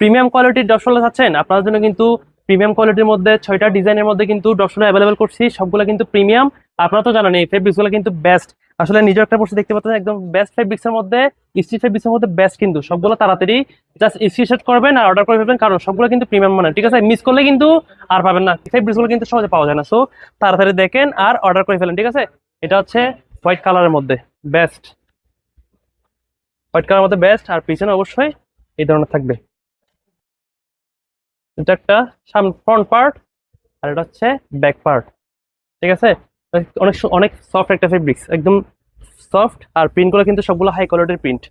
Premium কোয়ালিটির ডপশোলা চাচ্ছেন আপনার জন্য কিন্তু প্রিমিয়াম কোয়ালিটির মধ্যে ছয়টা ডিজাইনের মধ্যে কিন্তু ডপশোলা অ্যাভেলেবেল করছি, সবগুলো কিন্তু প্রিমিয়াম আপনারা তো জানেন, এই ফেব্রিক্সগুলো কিন্তু বেস্ট আসলে নিজের একটা পড়ছে দেখতে পাচ্ছেন, একদম বেস্ট ফেব্রিক্সের মধ্যে স্ট্রিট ফেব্রিক্সের মধ্যে বেস্ট কিন্তু, সবগুলো তাড়াতাড়ি জাস্ট স্ক্রিনশট করবেন আর অর্ডার করে ফেলবেন, কারণ সবগুলো কিন্তু প্রিমিয়াম মানে ঠিক আছে? মিস করলে কিন্তু আর পাবেন না ফেব্রিক্সগুলো কিন্তু সহজে পাওয়া যায় না। সো তাড়াতাড়ি দেখেন আর অর্ডার করে ফেলেন, ঠিক আছে? এটা হচ্ছে হোয়াইট কালারের মধ্যে বেস্ট হোয়াইট কালারের মধ্যে বেস্ট আর পিছনে অবশ্যই এই ধরনের থাকবে। এটা একটা সামনে ফ্রন্ট পার্ট আর এটা হচ্ছে ব্যাক পার্ট ঠিক আছে? অনেক অনেক সফট একটা ফেব্রিক্স একদম সফট আর প্রিন্টগুলো কিন্তু সবগুলো হাই কোয়ালিটির প্রিন্ট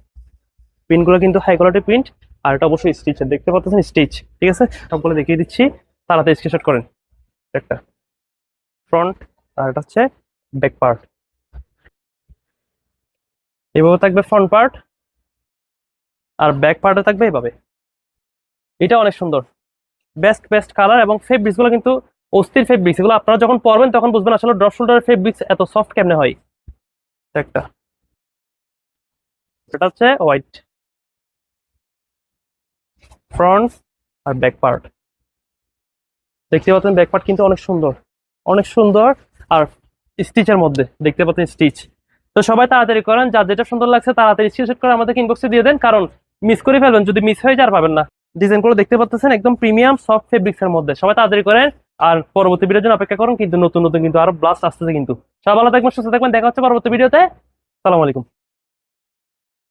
প্রিন্টগুলো কিন্তু হাই কোয়ালিটির প্রিন্ট আর এটা অবশ্যই স্টিচ দেখতে পাচ্ছেন স্টিচ ঠিক আছে? সবগুলো দেখিয়ে দিচ্ছি তাড়াতাড়ি স্ক্রিনশট করেন, একটা ফ্রন্ট আর এটা হচ্ছে ব্যাক পার্ট এভাবে থাকবে ফ্রন্ট পার্ট আর ব্যাক পার্টে থাকবে এভাবে, এটা অনেক সুন্দর। বেস্ট বেস্ট কালার এবং ফেব্রিক্সগুলো কিন্তু অস্থির ফেব্রিক্স এগুলো আপনারা যখন পরবেন তখন বুঝবেন আসলে ড্রপ শোল্ডারের ফেব্রিক্স এত সফট কেমনে হয়। এটা একটা। এটা হচ্ছে হোয়াইট ফ্রন্ট আর ব্যাক পার্ট দেখতে পাচ্ছেন ব্যাক পার্ট কিন্তু অনেক সুন্দর। অনেক সুন্দর আর স্টিচের মধ্যে। দেখতে পাচ্ছেন স্টিচ তো সবাই তাড়াতাড়ি করেন যার যেটা সুন্দর লাগছে তাড়াতাড়ি স্ক্রিনশট করে আমাদের ইনবক্সে দিয়ে দেন কারণ মিস করে ফেলবেন যদি মিস হয়ে যায় আর পাবেন না। ডিজাইনগুলো দেখতে পাচ্ছেন একদম প্রিমিয়াম সফট ফেব্রিক্স এর মধ্যে। সবাই তাড়াতাড়ি করেন আর পরবর্তী ভিডিওর জন্য অপেক্ষা করুন, কিন্তু নতুন নতুন কিন্তু আরও ব্লাস্ট আসতেছে কিন্তু। সবাই ভালো থাকবেন, সুস্থ থাকবেন, দেখা হচ্ছে পরবর্তী ভিডিওতে। সালাম আলাইকুম।